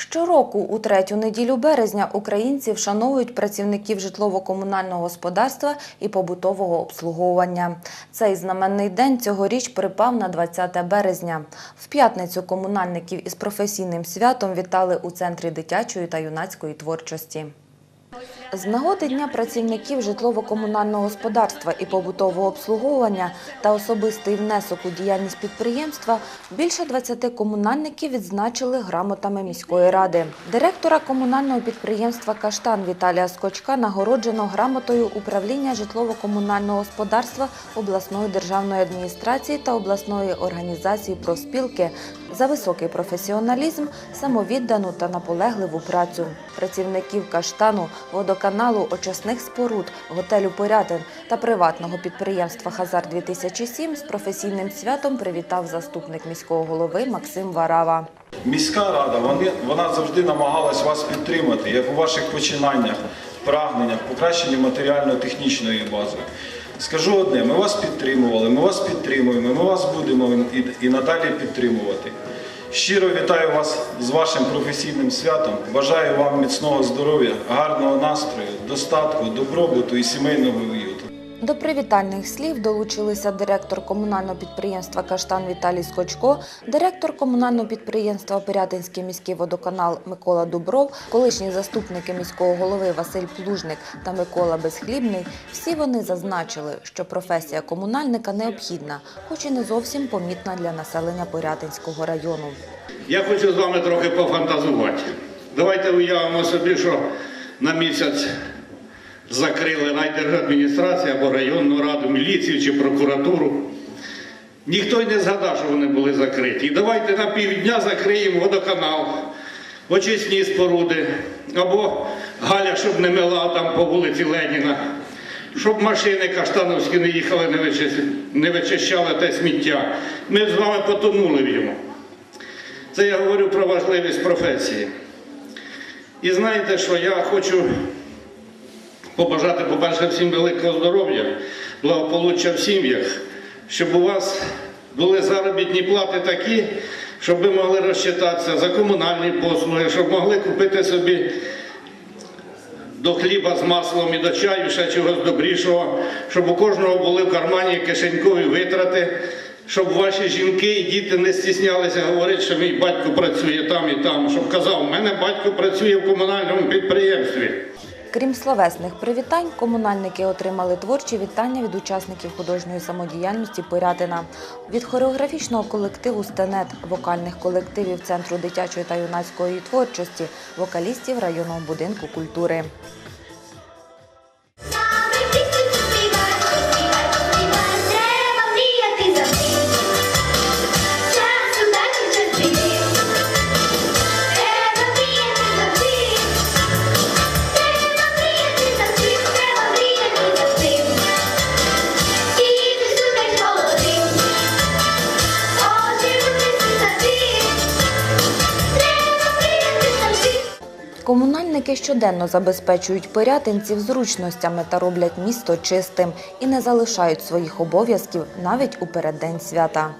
Щороку у третю неділю березня українці вшановують працівників житлово-комунального господарства і побутового обслуговування. Цей знаменний день цьогоріч припав на 20 березня. В п'ятницю комунальників із професійним святом вітали у центрі дитячої та юнацької творчості. З нагоди Дня працівників житлово-комунального господарства і побутового обслуговування та особистий внесок у діяльність підприємства більше 20 комунальників відзначили грамотами міської ради. Директора комунального підприємства Каштан Віталія Скочка нагороджено грамотою управління житлово-комунального господарства обласної державної адміністрації та обласної організації профспілки за високий професіоналізм, самовіддану та наполегливу працю. Працівників каштану, водоканалу, очисних споруд, готелю Порятин та приватного підприємства Хазар 2007 з професійним святом привітав заступник міського голови Максим Варава. Міська рада вони, вона завжди намагалась вас підтримати, як у ваших починаннях, прагненнях, покращенні матеріально-технічної бази. Скажу одне: ми вас підтримували, ми вас підтримуємо, ми вас будемо і, надалі підтримувати. Щиро вітаю вас з вашим професійним святом. Бажаю вам міцного здоров'я, гарного настрою, достатку, добробуту і сімейного уюту. До привітальних слів долучилися директор комунального підприємства Каштан Віталій Скочко, директор комунального підприємства Пирятинський міський водоканал Микола Дубров, колишні заступники міського голови Василь Плужник та Микола Безхлібний. Всі вони зазначили, що професія комунальника необхідна, хоч і не зовсім помітна для населення Порятинського району. Я хочу з вами трохи пофантазувати. Давайте уявимо собі, що на місяць закрили райдержадміністрацію або районну раду, міліцію чи прокуратуру. Ніхто й не згадав, що вони були закриті. І давайте на півдня закриємо водоканал, очисні споруди, або Галя, щоб не мила там по вулиці Леніна, щоб машини каштановські не їхали, не вичищали те сміття. Ми з вами потонули в йому. Це я говорю про важливість професії. І знаєте, що я хочу побажати, по-перше, всім великого здоров'я, благополуччя в сім'ях, щоб у вас були заробітні плати такі, щоб ви могли розчитатися за комунальні послуги, щоб могли купити собі до хліба з маслом і до чаю, ще чогось добрішого, щоб у кожного були в кармані кишенькові витрати, щоб ваші жінки і діти не стіснялися говорити, що мій батько працює там і там, щоб казав, у мене батько працює в комунальному підприємстві. Крім словесних привітань, комунальники отримали творчі вітання від учасників художньої самодіяльності Пирятина, від хореографічного колективу «Стенет», вокальних колективів Центру дитячої та юнацької творчості, вокалістів районного будинку культури. Комунальники щоденно забезпечують пирятинців зручностями та роблять місто чистим і не залишають своїх обов'язків навіть у переддень свята.